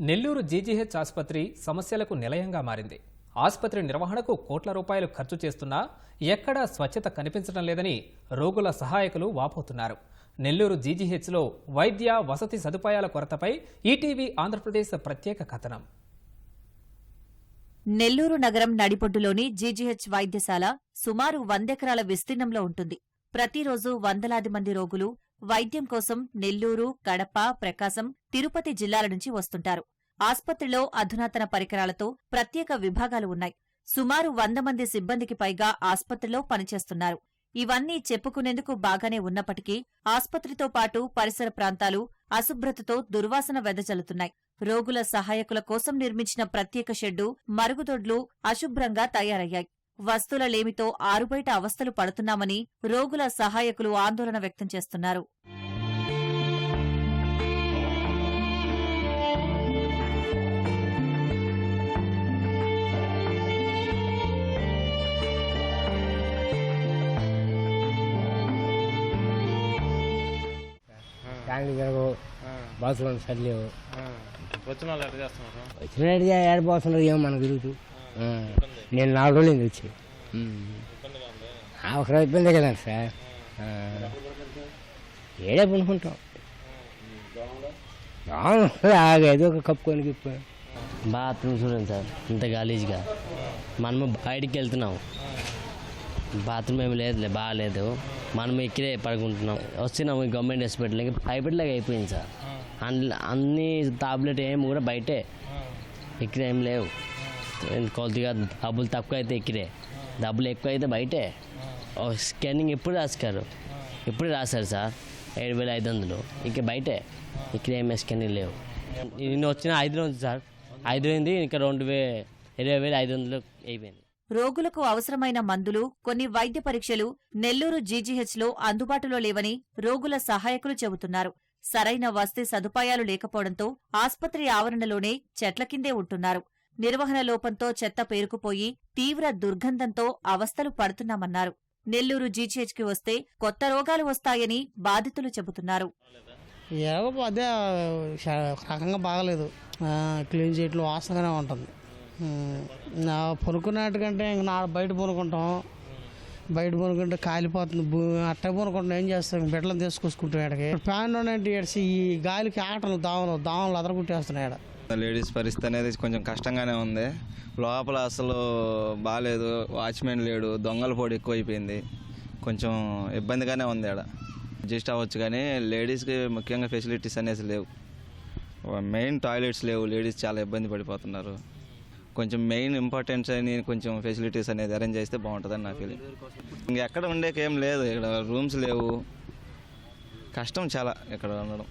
Nellore GGH ఆసుపత్రి సమస్యలకు నిలయంగా మారింది. ఆసుపత్రి నిర్వహణకు కోట్ల రూపాయలు ఖర్చు చేస్తున్నా ఎక్కడా స్వచ్ఛత కనిపించడం లేదని రోగుల సహాయకులు వాపోతున్నారు. నెల్లూరు జీజీహెచ్లో వైద్య వసతి సదుపాయాల కొరతపై ఈటీవీ ఆంధ్రప్రదేశ్ ప్రత్యేక కథనం. నెల్లూరు నగరం నడిపొడ్డులోని జీజీహెచ్ వైద్యశాల సుమారు వందెకరాల విస్తీర్ణంలో ఉంటుంది. ప్రతిరోజు వందలాది మంది రోగులు వైద్యం కోసం నెల్లూరు కడప ప్రకాశం తిరుపతి జిల్లాల నుంచి వస్తుంటారు. ఆస్పత్రిలో అధునాతన పరికరాలతో ప్రత్యేక విభాగాలు ఉన్నాయి. సుమారు వంద మంది సిబ్బందికి పైగా ఆస్పత్రిలో పనిచేస్తున్నారు. ఇవన్నీ చెప్పుకునేందుకు బాగానే ఉన్నప్పటికీ ఆస్పత్రితో పాటు పరిసర ప్రాంతాలు అశుభ్రతతో దుర్వాసన వెదజల్లుతున్నాయి రోగుల సహాయకుల కోసం నిర్మించిన ప్రత్యేక షెడ్డు మరుగుదొడ్లు అశుభ్రంగా తయారయ్యాయి. వస్తువుల లేమితో ఆరుబయట అవస్థలు పడుతున్నామని రోగుల సహాయకులు ఆందోళన వ్యక్తం చేస్తున్నారు. బాత్రూమ్ సరిలేవు. వచ్చిన వాళ్ళు ఎట్లా చేస్తున్నారు? వచ్చినట్టుగా ఏడిపోతున్నారు ఏమో మనకు తిరుగుతూ నేను నాలుగు రోజులు వచ్చి అవసరం ఇబ్బంది కదండి సార్. ఆ, ఏడే పనుకుంటాం అవును ఏదో ఒక కప్పుకొని గిప్పు. బాత్రూమ్ చూడండి సార్ ఇంత గలీజ్గా. మనము బయటికి వెళ్తున్నాం. బాత్రూమ్ ఏమి లేదులే బాగాలేదు. మనం ఇక్కడే పడుకుంటున్నాం. వస్తున్నాము ఈ గవర్నమెంట్ హాస్పిటల్ ఇంకా ప్రైవేట్లాగా అయిపోయింది సార్. అన్ని అన్ని టాబ్లెట్ ఏమి కూడా బయటే. ఇక్కడ ఏం లేవు. కొద్దిగా డబ్బులు తక్కువ అయితే ఇక్కడే డబ్బులు ఎక్కువ అయితే బయటే. ఓ స్కానింగ్ ఎప్పుడు రాసుకారు ఎప్పుడు రాశారు సార్? ఏడు వేల ఐదు వందలు. ఇక బయటే. ఇక్కడ ఏం స్కానింగ్ లేవు. నిన్న వచ్చిన ఐదు రోజులు సార్. ఐదు అయింది ఇంకా రెండు వే ఇరవై వేల ఐదు వందలు అయిపోయింది. రోగులకు అవసరమైన మందులు కొన్ని వైద్య పరీక్షలు నెల్లూరు జీజీహెచ్లో అందుబాటులో లేవని రోగుల సహాయకులు చెబుతున్నారు. సరైన వసతి సదుపాయాలు లేకపోవడంతో ఆస్పత్రి ఆవరణలోనే చెట్ల కిందే ఉంటున్నారు. నిర్వహణ లోపంతో చెత్త పేరుకుపోయి తీవ్ర దుర్గంధంతో అవస్థలు పడుతున్నామన్నారు. నెల్లూరు జీజీహెచ్కి వస్తే కొత్త రోగాలు వస్తాయని బాధితులు చెబుతున్నారు. అదే రకంగా బాగలేదు. క్లీన్ చేయట్లో వాసనగానే ఉంటుంది. ఉమ్, కంటే ఇంక నా బయట పొనుకుంటాం బయట పనుకుంటే కాలిపోతుంది. అట్ట పొనుకుంటాం ఏం చేస్తాం? బిడ్డలను తీసుకొచ్చుకుంటాం ఇక్కడికి ఫ్యాన్ అంటే ఈ గాలికి ఆటలు దావలు దావలు అదరకుంటేస్తున్నాయి ఇక్కడ లేడీస్ పరిస్థితి అనేది కొంచెం కష్టంగానే ఉంది. లోపల అసలు బాగాలేదు వాచ్మెన్ లేడు. దొంగల పొడి ఎక్కువైపోయింది. కొంచెం ఇబ్బందిగానే ఉంది ఆడ. అడ్జస్ట్ అవ్వచ్చు కానీ లేడీస్కి ముఖ్యంగా ఫెసిలిటీస్ అనేసి లేవు. మెయిన్ టాయిలెట్స్ లేవు. లేడీస్ చాలా ఇబ్బంది పడిపోతున్నారు. కొంచెం మెయిన్ ఇంపార్టెన్స్ అని కొంచెం ఫెసిలిటీస్ అనేది అరేంజ్ చేస్తే బాగుంటుందని నా ఫీలింగ్. ఇంకెక్కడ ఉండేకేం లేదు. ఇక్కడ రూమ్స్ లేవు. కష్టం చాలా ఇక్కడ ఉండడం.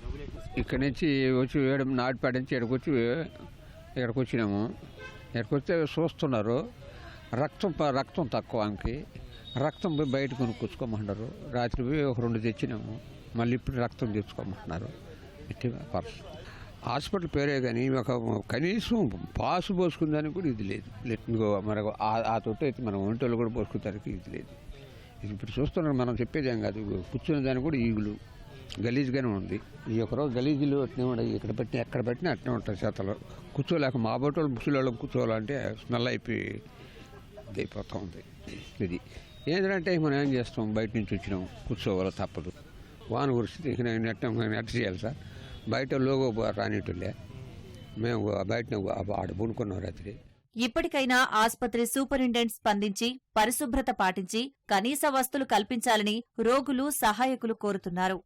ఇక్కడి నుంచి వచ్చి ఏడు నాటిపాటి నుంచి ఇక్కడికి వచ్చి ఇక్కడికి వచ్చినాము. ఇక్కడికి వస్తే చూస్తున్నారు రక్తం ప- రక్తం తక్కువ ఆమెకి. రక్తం పోయి బయట కొనుక్కొచ్చుకోమంటున్నారు రాత్రి పోయి ఒక రెండు తెచ్చినాము. మళ్ళీ ఇప్పుడు రక్తం తెచ్చుకోమంటున్నారు. ఇట్టి పరిస్థితి. హాస్పిటల్ పేరే కానీ ఒక కనీసం పాసు పోసుకుందానికి కూడా ఇది లేదు. ఇంకో మరి ఆ- తోట అయితే మనం ఒంటోళ్ళు కూడా పోసుకుందానికి ఇది లేదు. ఇది ఇప్పుడు చూస్తున్నాం మనం చెప్పేదేం కాదు. కూర్చునే దానికి కూడా ఈగులు. గలీజ్గానే ఉంది. ఈ ఒకరోజు గలీజులు అట్నే ఉండవు ఇక్కడ పెట్టిన ఎక్కడ పెట్టినా అట్నే ఉంటాయి చేతలు కూర్చోలేక మా బోటోళ్ళు ముసలి కూర్చోవాలంటే స్మెల్ అయిపోయి అయిపోతూ ఉంది. ఇది. ఏంటంటే మనం ఏం చేస్తాం? బయట నుంచి వచ్చినాం. కూర్చోవాలి తప్పదు. వాన కురిస్తే ఇక నెట్ట నెట్ చేయాలి సార్? బయట లోగో రానిట్టులే. మేము బయట ఆడ పూనుకున్నాం రాత్రి. ఇప్పటికైనా ఆసుపత్రి సూపరింటెండెంట్ స్పందించి పరిశుభ్రత పాటించి కనీస వస్తులు కల్పించాలని రోగులు సహాయకులు కోరుతున్నారు.